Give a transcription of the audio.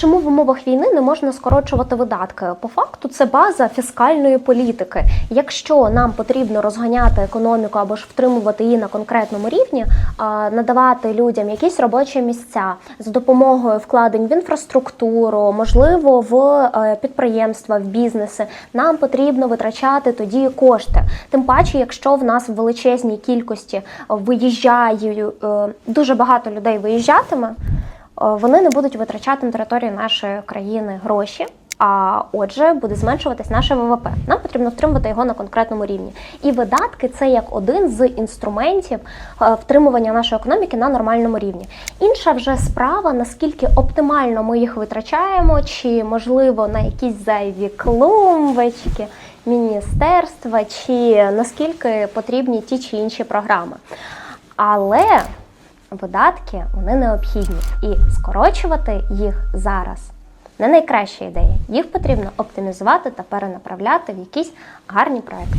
Чому в умовах війни не можна скорочувати видатки? По факту це база фіскальної політики. Якщо нам потрібно розганяти економіку або ж втримувати її на конкретному рівні, надавати людям якісь робочі місця за допомогою вкладень в інфраструктуру, можливо, в е, підприємства, в бізнеси, нам потрібно витрачати тоді кошти. Тим паче, якщо в нас в величезній кількості виїжджає е, дуже багато людей виїжджатиме. Е, вони не будуть витрачати на території нашої країни гроші. А отже, буде зменшуватись наше ВВП. Нам потрібно втримувати його на конкретному рівні. І видатки це як один з інструментів е, втримування нашої економіки на нормальному рівні. Інша вже справа, наскільки оптимально ми їх витрачаємо, чи можливо на якісь зайві клумбочки, міністерства, чи наскільки потрібні ті чи інші програми. Але видатки вони необхідні і скорочувати їх зараз не найкраща ідея. Їх потрібно оптимізувати та перенаправляти в якісь гарні проекти.